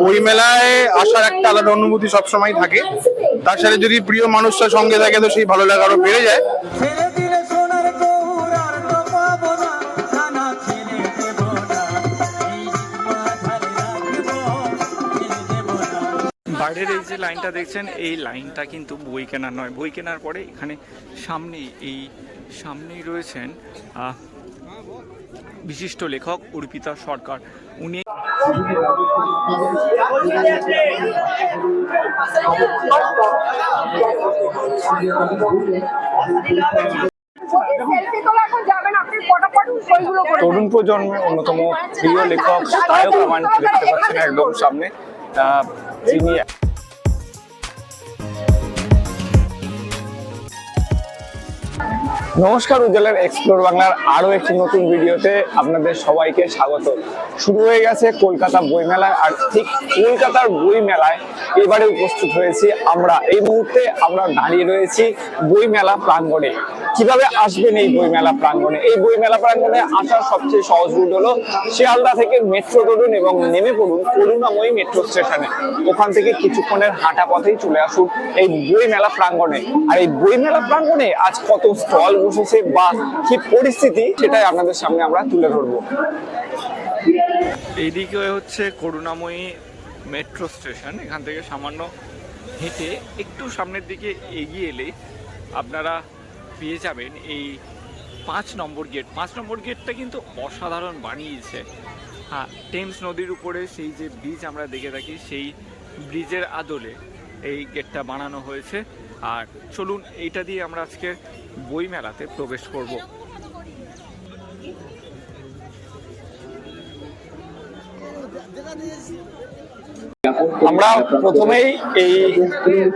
বই মেলায় আসার একটা আলাদা অনুভূতি সবসময় থাকে। তার সাথে যদি প্রিয় মানুষটা সঙ্গে থাকে, তো সেই ভালো লাগা আরও বেড়ে যায়। বাইরের এই যে লাইনটা দেখছেন, এই লাইনটা কিন্তু বই কেনার নয়। বই কেনার পরে এখানে সামনেই, এই সামনেই রয়েছেন বিশিষ্ট লেখক অর্পিতা সরকার। উনি তরুণ প্রজন্মের অন্যতম প্রিয় লেখক দেখতে একদম সামনে। আহ, নমস্কার উজ্জ্বলের এক্সপ্লোর বাংলার আরও একটি নতুন ভিডিওতে আপনাদের সবাইকে স্বাগত। শুরু হয়ে গেছে কলকাতা বইমেলা আর ঠিক কলকাতার বই মেলায় এবারে উপস্থিত হয়েছি আমরা। এই মুহূর্তে আমরা দাঁড়িয়ে রয়েছি বইমেলা প্রাঙ্গণে। কীভাবে আসবেন এই বইমেলা প্রাঙ্গণে? এই বইমেলা প্রাঙ্গণে আসার সবচেয়ে সহজ রুট হলো শিয়ালদা থেকে মেট্রো ধরুন এবং নেমে পড়ুন করুণাময়ী মেট্রো স্টেশনে। ওখান থেকে কিছুক্ষণের হাঁটা পথেই চলে আসুন এই বইমেলা প্রাঙ্গণে। আর এই বইমেলা প্রাঙ্গণে আজ কত স্টল বসেছে বা কি পরিস্থিতি সেটাই আপনাদের সামনে আমরা তুলে ধরবো। এইদিকে হচ্ছে করুণাময়ী মেট্রো স্টেশন, এখান থেকে সামান্য হেঁটে একটু সামনের দিকে এগিয়ে এলে আপনারা পেয়ে যাবেন এই পাঁচ নম্বর গেট। পাঁচ নম্বর গেটটা কিন্তু অসাধারণ বানিয়েছে। হ্যাঁ টেমস নদীর উপরে সেই যে ব্রিজ আমরা দেখে থাকি, সেই ব্রিজের আদলে এই গেটটা বানানো হয়েছে। আর চলুন এইটা দিয়ে আমরা আজকে বই মেলাতে প্রবেশ করব। আমরা প্রথমেই এই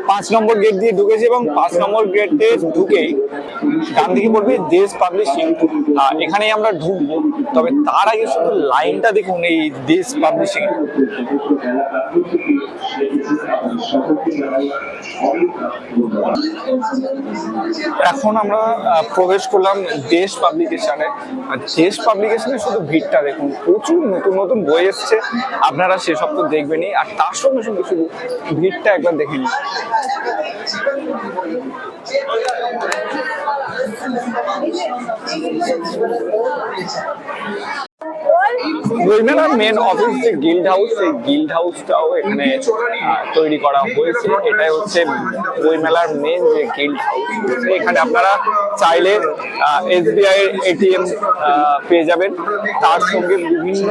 পাঁচ নম্বর গেট দিয়ে ঢুকেছি এবং পাঁচ নম্বর গেটে ঢুকেই ডান দিকে পড়বে দেশ পাবলিশিং এখানেই আমরা ঢুকবো। তবে তার আগে শুধু লাইনটা দেখুন এই দেশ পাবলিশিং এখন আমরা প্রবেশ করলাম দেশ পাবলিকেশনে আর দেশ পাবলিকেশনে শুধু ভিড়টা দেখুন, প্রচুর নতুন নতুন বই এসছে। আপনারা সেসব তো দেখবেনই। আর তার সঙ্গে সঙ্গে শুধু ভিড়টা একবার দেখে নিন বইমেলার মেন অফিস যে গিল্ড হাউস সেই গিল্ড হাউসটাও এখানে তৈরি করা হয়েছে। এটাই হচ্ছে বইমেলার মেন যে গিল্ড হাউস এখানে আপনারা চাইলে এসবিআই এর এটিএম পেয়ে যাবেন। তার সঙ্গে বিভিন্ন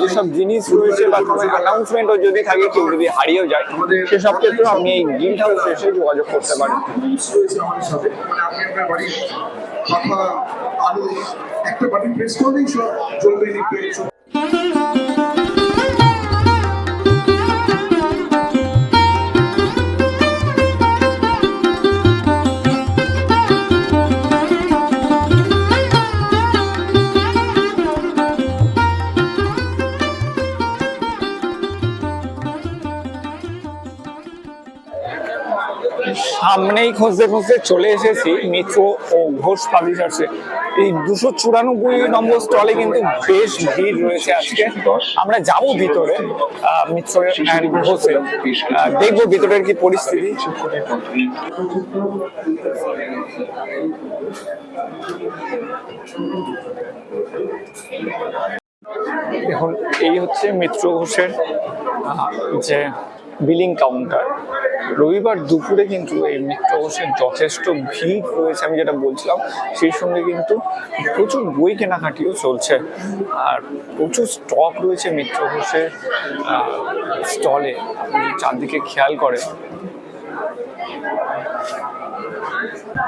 যেসব জিনিস রয়েছে বা কোনো অ্যানাউন্সমেন্টও যদি থাকে, কেউ যদি হারিয়েও যায়, সেসব ক্ষেত্রেও আপনি এই গিল্ড হাউসে এসে যোগাযোগ করতে পারেন। মানে একটা বাটি প্রেস করলেই সব Jogo independente. সামনেই খুঁজতে খুঁজতে চলে এসেছি। মিত্র ও ঘোষ পাবলিশার্সে এই দুশো চুরানব্বই নম্বর স্টলে কিন্তু বেশ ভিড় রয়েছে আজকে। আমরা যাব ভিতরে অ্যান্ড ঘোষে দেখব ভিতরের কি পরিস্থিতি। দেখুন এই হচ্ছে মিত্র ঘোষের যে বিলিং কাউন্টার। রবিবার দুপুরে কিন্তু এই মিত্র ঘোষের যথেষ্ট ভিড় রয়েছে আমি যেটা বলছিলাম, সেই সঙ্গে কিন্তু প্রচুর বই কেনাকাটিও চলছে। আর প্রচুর স্টক রয়েছে মিত্র ঘোষের স্টলে আপনি চারদিকে খেয়াল করেন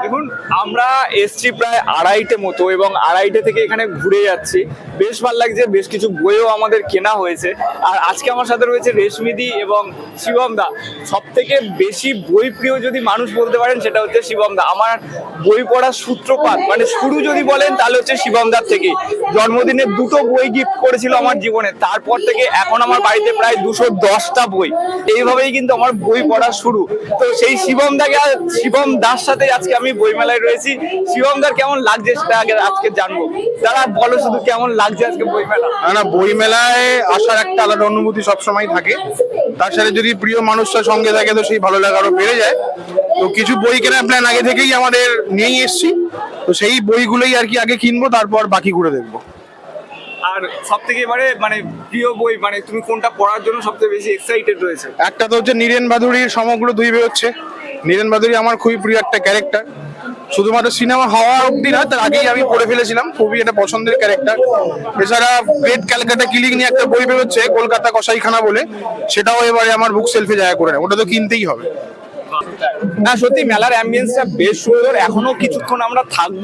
দেখুন, আমরা এসছি প্রায় আড়াইটে মতো এবং আড়াইটে থেকে এখানে ঘুরে যাচ্ছি। বেশ ভালো লাগছে, বেশ কিছু বইও আমাদের কেনা হয়েছে। আর আজকে আমার সাথে রয়েছে রেশমিদি এবং শিবম দা সব থেকে বেশি বই প্রিয় যদি মানুষ বলতে পারেন, সেটা হচ্ছে শিবম দা আমার বই পড়ার সূত্রপাত মানে শুরু যদি বলেন, তাহলে হচ্ছে শিবম দার থেকে জন্মদিনে দুটো বই গিফট করেছিল আমার জীবনে। তারপর থেকে এখন আমার বাড়িতে প্রায় দুশো দশটা বই। এইভাবেই কিন্তু আমার বই পড়া শুরু। তো সেই শিবম দাকে শিবম দা তার সাথে আজকে আমি বইমেলায় রয়েছি। শিবমদার কেমন লাগছে সেটা আগে আজকে জানব। দাদা বলো শুধু কেমন লাগছে আজকে বইমেলা? না না বই আসার একটা আলাদা অনুভূতি সবসময় থাকে। তার সাথে যদি প্রিয় মানুষটা সঙ্গে থাকে তো সেই ভালো লাগা আরও বেড়ে যায়। তো কিছু বই কেনার প্ল্যান আগে থেকেই আমাদের নিয়েই এসছি। তো সেই বইগুলোই আর কি আগে কিনবো তারপর বাকি ঘুরে দেখব। আর সব থেকে এবারে মানে প্রিয় বই মানে তুমি কোনটা পড়ার জন্য সবথেকে বেশি এক্সাইটেড রয়েছে? একটা তো হচ্ছে নীরেন বাদুড়ির সমগ্র দুই বেরোচ্ছে নীরেন বাদুড়ি আমার খুবই প্রিয় একটা ক্যারেক্টার। শুধুমাত্র সিনেমা হওয়া অব্দি না, তার আগেই আমি পড়ে ফেলেছিলাম, খুবই একটা পছন্দের ক্যারেক্টার। এছাড়া গ্রেট ক্যালকাটা কিলিং নিয়ে একটা বই বেরোচ্ছে, কলকাতা কসাইখানা বলে, সেটাও এবারে আমার বুক সেলফে জায়গা করে ওটা তো কিনতেই হবে। না, সত্যি মেলার অ্যাম্বিয়েন্সটা বেশ সুন্দর, এখনও কিছুক্ষণ আমরা থাকব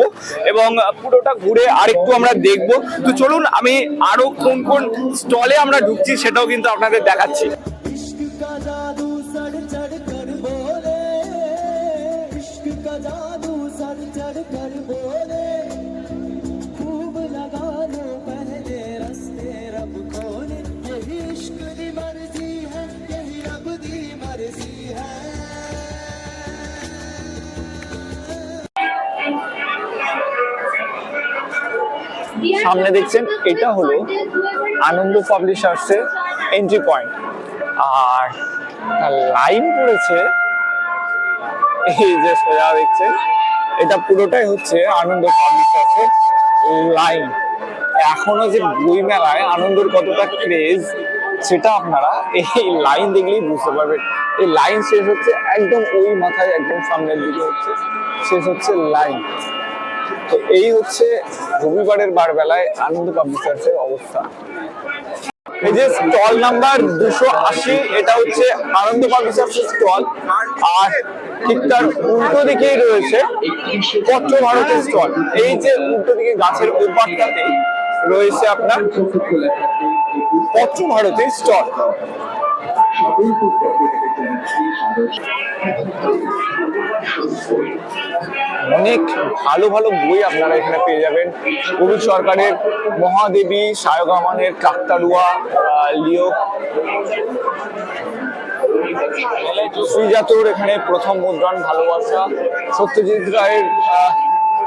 এবং পুরোটা ঘুরে আরেকটু আমরা দেখব। তো চলুন, আমি আরও কোন কোন স্টলে আমরা ঢুকছি সেটাও কিন্তু আপনাদের দেখাচ্ছি। সামনে দেখছেন, এটা হলো আনন্দ পাবলিশার্সের এন্ট্রি পয়েন্ট আর লাইন পড়েছে, এই যে সোজা দেখছেন, এটা পুরোটাই হচ্ছে আনন্দ পাবলিশার্সের লাইন এখনও যে বই মেলায় আনন্দর কতটা ক্রেজ সেটা আপনারা এই লাইন দেখলেই বুঝতে পারবেন। এই লাইন শেষ হচ্ছে একদম ওই মাথায়, একদম সামনের দিকে হচ্ছে, শেষ হচ্ছে লাইন তো এই হচ্ছে রবিবারের বার বেলায় আনন্দ পাবলিশার্স এর অবস্থা। এই যে স্টল নাম্বার দুশো আশি, এটা হচ্ছে আনন্দ পাবলিশার্স স্টল। আর ঠিক তার উল্টো দিকেই রয়েছে পত্র ভারতের স্টল। এই যে উল্টো দিকে গাছের ওপারটাতে রয়েছে আপনার পত্র ভারতের স্টল। অনেক ভালো ভালো বই আপনারা এখানে পেয়ে যাবেন। কবি সরকারের মহাদেবী সায়গামানের কাকতাড়ুয়া আহ, লিও শ্রীজাতর এখানে প্রথম মুদ্রণ ভালোবাসা। সত্যজিৎ রায়ের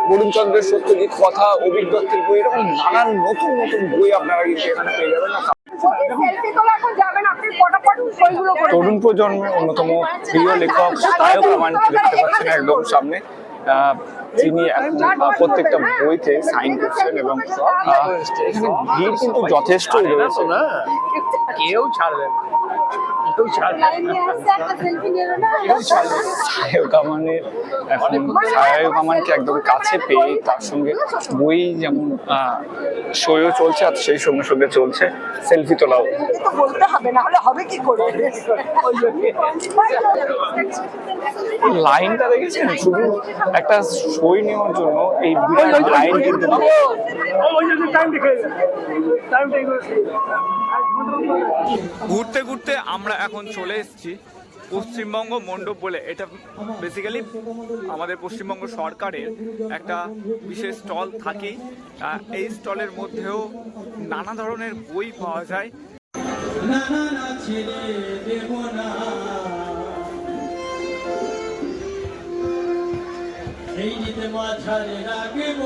বরুণচন্দ্রের সত্যজিৎ কথা অভিজ্ঞতার বই এরকম নানান নতুন নতুন বই আপনারা কিন্তু এখানে পেয়ে যাবেন। তরুণ প্রজন্মের অন্যতম প্রিয় লেখক সায়ক রহমানকে দেখতে পাচ্ছেন একদম সামনে। তিনি এখন প্রত্যেকটা বইতে সাইন করছেন এবং এখানে ভিড় কিন্তু যথেষ্টই রয়েছে। কেউ ছাড়বে না। কেউ আমানকে একদম কাছে পেয়ে তার সঙ্গে বই যেমন সইও চলছে আর সেই সঙ্গে সঙ্গে চলছে, সেলফি তোলাও। লাইনটা দেখেছেন? শুধু একটা সই নেওয়ার জন্য এই বিরাট লাইন কিন্তু ঘুরতে ঘুরতে আমরা এখন চলে এসেছি পশ্চিমবঙ্গ মণ্ডপ বলে। এটা বেসিক্যালি আমাদের পশ্চিমবঙ্গ সরকারের একটা বিশেষ স্টল আহ, এই স্টলের মধ্যেও নানা ধরনের বই পাওয়া যায়। এই নিতে মাঝারে রাখব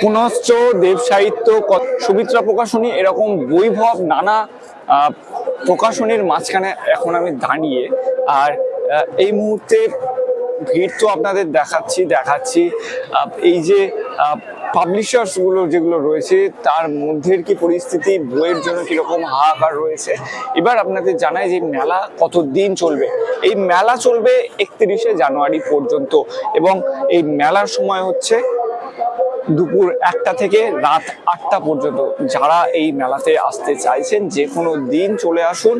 পুনশ্চ দেব সাহিত্য সুমিত্রা প্রকাশনী এরকম বৈভব নানা প্রকাশনীর মাঝখানে এখন আমি দাঁড়িয়ে। আর এই মুহূর্তে ভিড় তো আপনাদের দেখাচ্ছি দেখাচ্ছি। এই যে পাবলিশার্সগুলো যেগুলো রয়েছে, তার মধ্যের কি পরিস্থিতি, বইয়ের জন্য কীরকম হাহাকার রয়েছে? এবার আপনাদের জানাই যে মেলা কত দিন চলবে? এই মেলা চলবে একত্রিশে জানুয়ারি পর্যন্ত এবং এই মেলার সময় হচ্ছে দুপুর একটা থেকে রাত আটটা পর্যন্ত যারা এই মেলাতে আসতে চাইছেন, যে কোনো দিন চলে আসুন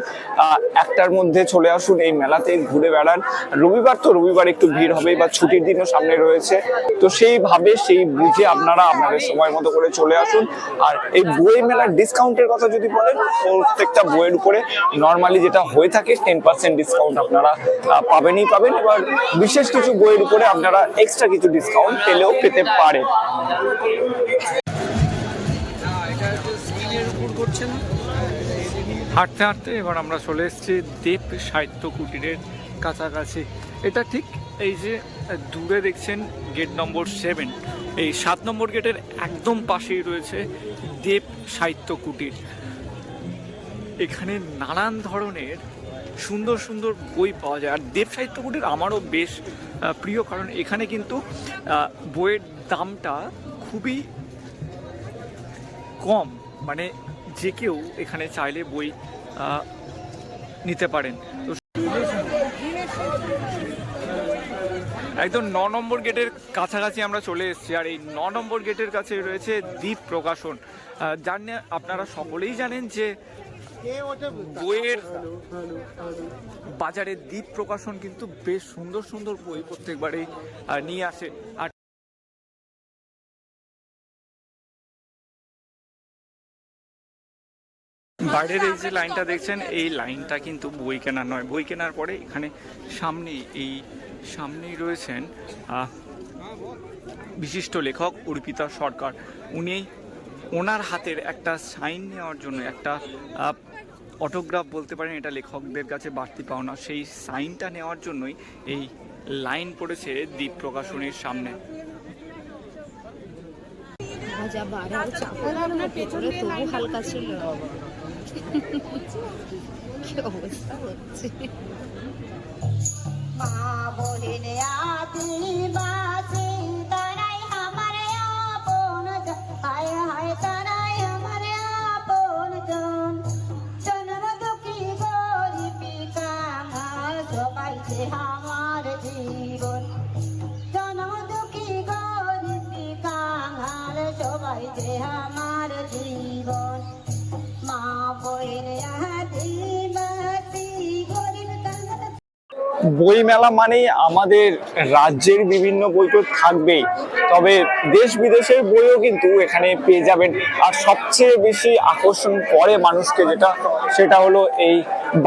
একটার মধ্যে চলে আসুন এই মেলাতে ঘুরে বেড়ান। রবিবার তো রবিবার একটু ভিড় হবে বা ছুটির দিনও সামনে রয়েছে। তো সেইভাবে, সেই বুঝে আপনারা আপনাদের সময় মতো করে চলে আসুন। আর এই বই মেলার ডিসকাউন্টের কথা যদি বলেন, প্রত্যেকটা বইয়ের উপরে নর্মালি যেটা হয়ে থাকে টেন পার্সেন্ট ডিসকাউন্ট আপনারা পাবেনই পাবেন। এবার বিশেষ কিছু বইয়ের উপরে আপনারা এক্সট্রা কিছু ডিসকাউন্ট পেলেও পেতে পারেন। হাঁটতে হাঁটতে এবার আমরা চলে এসেছি দেব সাহিত্য কুটিরের কাছাকাছি। এটা ঠিক এই যে দূরে দেখছেন গেট নম্বর সেভেন এই সাত নম্বর গেটের একদম পাশেই রয়েছে দেব সাহিত্য কুটির। এখানে নানান ধরনের সুন্দর সুন্দর বই পাওয়া যায়। আর দেব সাহিত্য কুটির আমারও বেশ প্রিয়, কারণ এখানে কিন্তু বইয়ের দামটা খুবই কম মানে যে কেউ এখানে চাইলে বই নিতে পারেন। তো একদম ন নম্বর গেটের কাছাকাছি আমরা চলে এসেছি, আর এই ন নম্বর গেটের কাছে রয়েছে দ্বীপ প্রকাশন। যার আপনারা সকলেই জানেন যে বইয়ের বাজারে দ্বীপ প্রকাশন কিন্তু বেশ সুন্দর সুন্দর বই প্রত্যেকবারেই নিয়ে আসে। আর বাইরের এই যে লাইনটা দেখছেন এই লাইনটা কিন্তু বই কেনার নয়। বই কেনার পরে এখানে সামনেই এই সামনেই রয়েছেন বিশিষ্ট লেখক অর্পিতা সরকার। উনি ওনার হাতের একটা সাইন নেওয়ার জন্য একটা অটোগ্রাফ বলতে পারেন এটা লেখকদের কাছে বাড়তি পাওনা। সেই সাইনটা নেওয়ার জন্যই এই লাইন পড়েছে দ্বীপ প্রকাশনীর সামনে। ভাজা বাড়ে চাপা ভেতরে তবু হালকা ছিল মা বলিন আদিবাসী তারাই আমার আপন। হায় হায় তারাই আমার আপন জন জন্ম দুঃখী গরিবি কাঙাল সবাই আমার জীবন জন্ম দুঃখী গরিবি কাঙাল সবাই যে আমার জীবন মা বইন বই মেলা মানেই আমাদের রাজ্যের বিভিন্ন বই তো থাকবেই। তবে দেশ বিদেশের বইও কিন্তু এখানে পেয়ে যাবেন। আর সবচেয়ে বেশি আকর্ষণ করে মানুষকে যেটা, সেটা হলো এই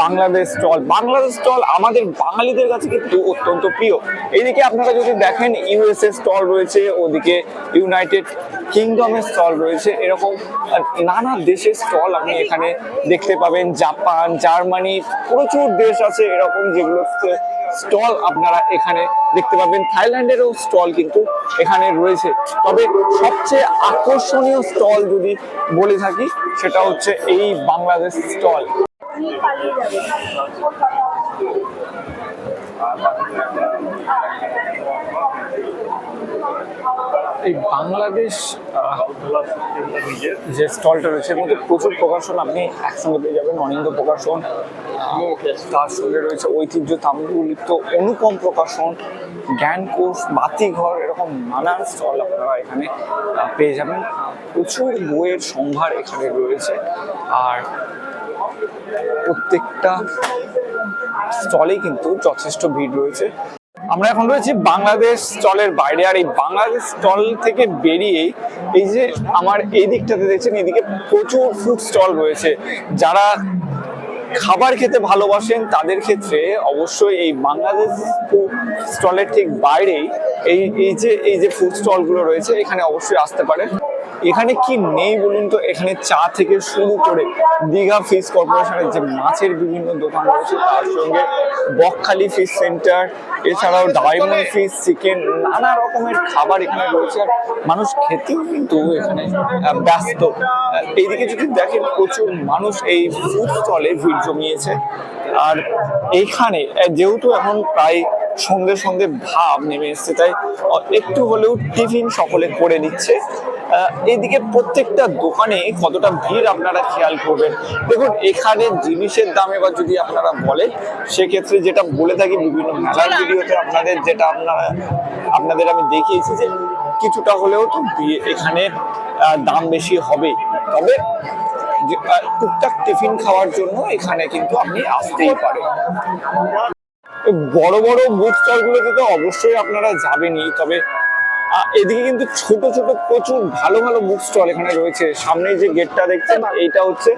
বাংলাদেশ স্টল। বাংলাদেশ স্টল আমাদের বাঙালিদের কাছে কিন্তু অত্যন্ত প্রিয়। এইদিকে আপনারা যদি দেখেন ইউএসএ স্টল রয়েছে, ওদিকে ইউনাইটেড কিংডমের স্টল রয়েছে, এরকম নানা দেশের স্টল আপনি এখানে দেখতে পাবেন। জাপান, জার্মানি, প্রচুর দেশ আছে এরকম যেগুলো স্টল আপনারা এখানে দেখতে পাবেন। থাইল্যান্ডেরও স্টল কিন্তু এখানে রয়েছে। তবে সবচেয়ে আকর্ষণীয় স্টল যদি বলে থাকি, সেটা হচ্ছে এই বাংলাদেশ স্টল। এই বাংলাদেশ যে স্টলটা রয়েছে, এর মধ্যে প্রচুর প্রকাশন আপনি একসঙ্গে পেয়ে যাবেন। অনিন্দ প্রকাশন তার সঙ্গে রয়েছে ঐতিহ্য, তাম্রলিপ্ত, অনুপম প্রকাশন জ্ঞানকোষ বাতিঘর, এরকম নানান স্টল আপনারা এখানে পেয়ে যাবেন। প্রচুর বইয়ের সম্ভার এখানে রয়েছে। আর প্রত্যেকটা স্টলেই কিন্তু যথেষ্ট ভিড় রয়েছে। আমরা এখন রয়েছি বাংলাদেশ স্টলের বাইরে। আর এই বাংলাদেশ স্টল থেকে বেরিয়ে এই যে আমার এই দিকটাতে দেখছেন, এদিকে প্রচুর ফুড স্টল রয়েছে। যারা খাবার খেতে ভালোবাসেন, তাদের ক্ষেত্রে অবশ্যই এই বাংলাদেশ ফুড স্টলের ঠিক বাইরেই এই এই যে এই যে ফুড স্টলগুলো রয়েছে, এখানে অবশ্যই আসতে পারেন। এখানে কি নেই বলুন তো? এখানে চা থেকে শুরু করে দীঘা ফিশ কর্পোরেশনের যে মাছের বিভিন্ন দোকান রয়েছে তার সঙ্গে বকখালি ফিশ সেন্টার এছাড়াও ডায়মন্ড ফিশ চিকেন নানা রকমের খাবার এখানে রয়েছে। আর মানুষ খেতেও কিন্তু এখানে ব্যস্ত। এইদিকে যদি দেখেন প্রচুর মানুষ এই ফুড স্টলে ভিড় জমিয়েছে। আর এইখানে আহ, যেহেতু এখন প্রায় সন্ধে সন্ধে ভাব নেমে এসছে তাই একটু হলেও টিফিন সকলে করে নিচ্ছে। এইদিকে প্রত্যেকটা দোকানে কতটা ভিড় আপনারা খেয়াল করবেন? দেখুন এখানে জিনিসের দাম এবার যদি আপনারা বলেন সেক্ষেত্রে যেটা বলে থাকি বিভিন্ন মেলার ভিডিওতে আপনাদের যেটা আপনারা আপনাদের আমি দেখিয়েছি যে কিছুটা হলেও তো এখানে দাম বেশি হবে। তবে টুকটাক টিফিন খাওয়ার জন্য এখানে কিন্তু আপনি আসতেই পারেন। বড় বড় বুক স্টল গুলোতে তো অবশ্যই আপনারা যাবেনই তবে এদিকে কিন্তু ছোট ছোট প্রচুর ভালো ভালো বুক স্টল এখানে রয়েছে। সামনে যে গেটটা দেখছেন, এইটা হচ্ছে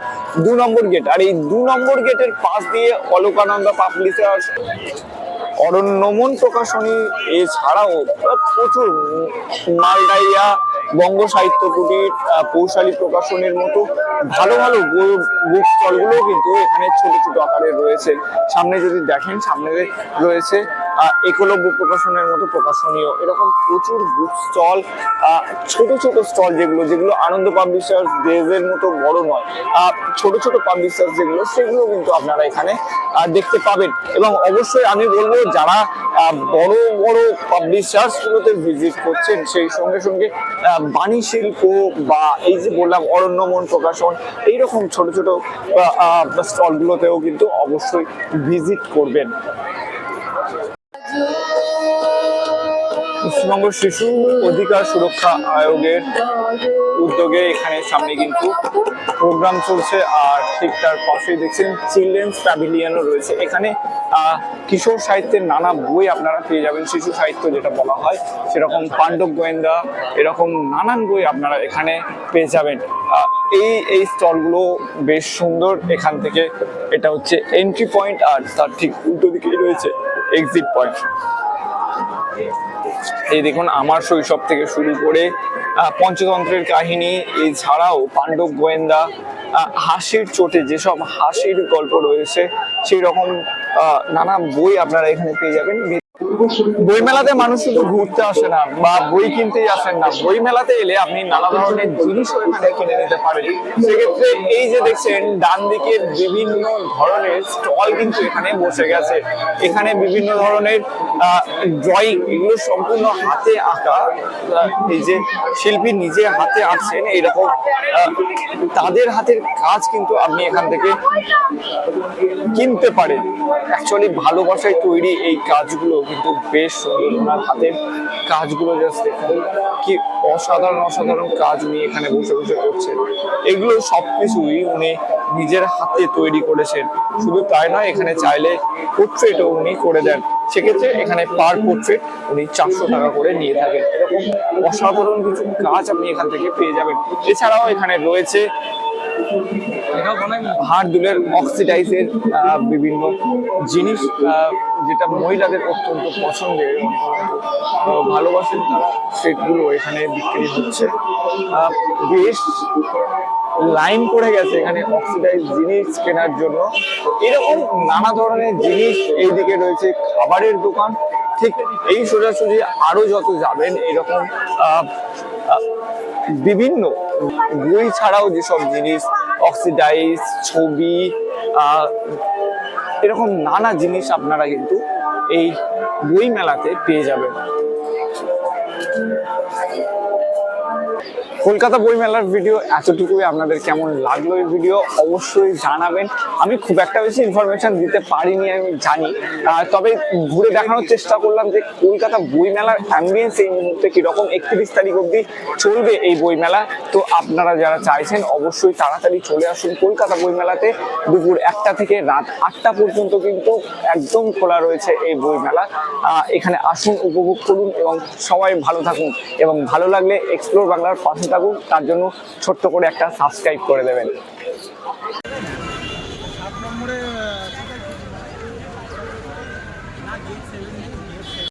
দু নম্বর গেট আর এই দু নম্বর গেটের পাশ দিয়ে অলোকানন্দ পাবলিশার্স অরণ্যমন প্রকাশনী, এছাড়াও প্রচুর মালডাইয়া, বঙ্গ সাহিত্য কুটির পৌশালী প্রকাশনের মতো ভালো ভালো বুক স্টলগুলো কিন্তু এখানে ছোট ছোট আকারে রয়েছে। সামনে যদি দেখেন, সামনে রয়েছে একলব্য প্রকাশনের মতো প্রকাশনীয়। এরকম প্রচুর বুক স্টল ছোট ছোট স্টল যেগুলো যেগুলো আনন্দ পাবলিশার্স ডেজের মতো বড় নয়। ছোট ছোট পাবলিশার্স যেগুলো, সেগুলো কিন্তু আপনারা এখানে দেখতে পাবেন। এবং অবশ্যই আমি বলব, যারা বড় বড় পাবলিশার্স গুলোতে ভিজিট করছেন, সেই সঙ্গে সঙ্গে বাণী শিল্প বা এই যে বললাম, অরণ্যমন প্রকাশন, এইরকম ছোট ছোট স্টল গুলোতেও কিন্তু অবশ্যই ভিজিট করবেন। পশ্চিমবঙ্গ শিশু অধিকার সুরক্ষা আয়োগের উদ্যোগে এখানে সামনে কিন্তু প্রোগ্রাম চলছে, আর ঠিক তার পাশেই দেখছেন চিলড্রেন্স প্যাভিলিয়নও রয়েছে। এখানে কিশোর সাহিত্যের নানা বই আপনারা পেয়ে যাবেন, শিশু সাহিত্য যেটা বলা হয়, সেরকম পাণ্ডব গোয়েন্দা, এরকম নানান বই আপনারা এখানে পেয়ে যাবেন। এই এই স্টলগুলো বেশ সুন্দর, এখান থেকে এটা হচ্ছে এন্ট্রি পয়েন্ট আর তার ঠিক উল্টো দিকেই রয়েছে এক্সিট পয়েন্ট এই দেখুন, আমার শৈশব থেকে শুরু করে পঞ্চতন্ত্রের কাহিনী, এছাড়াও পাণ্ডব গোয়েন্দা হাসির চোটে যেসব হাসির গল্প রয়েছে সেই রকম নানা বই আপনারা এখানে পেয়ে যাবেন। বই মেলাতে মানুষ শুধু ঘুরতে আসে না বা বই কিনতেই আসেন না। বই মেলাতে এলে আপনি নানা ধরনের জিনিসও এখানে কিনে নিতে পারেন। সেক্ষেত্রে এই যে দেখছেন, ডান দিকের বিভিন্ন ধরনের স্টল কিন্তু এখানে বসে গেছে। এখানে বিভিন্ন ধরনের ড্রয়িং এগুলো সম্পূর্ণ হাতে আঁকা। এই যে শিল্পী নিজে হাতে আঁকছেন, এইরকম তাদের হাতের কাজ কিন্তু আপনি এখান থেকে কিনতে পারেন। অ্যাকচুয়ালি ভালোবাসায় তৈরি এই কাজগুলো কিন্তু বেশ সুন্দর ওনার হাতের কাজগুলো জাস্ট দেখুন। কি অসাধারণ অসাধারণ কাজ উনি এখানে বসে বসে করছেন। এগুলো সবকিছুই উনি নিজের হাতে তৈরি করেছেন। শুধু তাই নয়, এখানে চাইলে পোর্ট্রেটও উনি করে দেন। সেক্ষেত্রে এখানে পার পোর্ট্রেট উনি চারশো টাকা করে নিয়ে থাকেন। এরকম অসাধারণ কিছু কাজ আপনি এখান থেকে পেয়ে যাবেন। এছাড়াও এখানে রয়েছে হাড় দুলের অক্সিডাইজের বিভিন্ন জিনিস যেটা মহিলাদের অত্যন্ত পছন্দের। ভালোবাসেন তারা সেটগুলো এখানে বিক্রি হচ্ছে। বেশ লাইন পড়ে গেছে এখানে অক্সিডাইজ জিনিস কেনার জন্য। এরকম নানা ধরনের জিনিস এইদিকে রয়েছে, খাবারের দোকান। ঠিক এই সোজাসুজি আরও যত যাবেন, এরকম বিভিন্ন বই ছাড়াও যেসব জিনিস অক্সিডাইজ ছবি এরকম নানা জিনিস আপনারা কিন্তু এই বই মেলাতে পেয়ে যাবেন। কলকাতা বই মেলার ভিডিও এতটুকুই আপনাদের কেমন লাগল এই ভিডিও অবশ্যই জানাবেন। আমি খুব একটা বেশি ইনফরমেশন দিতে পারিনি, আমি জানি। তবে ঘুরে দেখানোর চেষ্টা করলাম যে কলকাতা বই মেলার অ্যাম্বিয়েন্স এই মুহূর্তে কীরকম, একত্রিশ তারিখ অবধি চলবে এই বই মেলা। তো আপনারা যারা চাইছেন, অবশ্যই তাড়াতাড়ি চলে আসুন কলকাতা বই মেলাতে। দুপুর একটা থেকে রাত আটটা পর্যন্ত কিন্তু একদম খোলা রয়েছে এই বই মেলা। এখানে আসুন, উপভোগ করুন এবং সবাই ভালো থাকুন। এবং ভালো লাগলে এক্সপ্লোর বাংলার পাশে থাকুন তার জন্য ছোট্ট করে একটা সাবস্ক্রাইব করে দেবেন।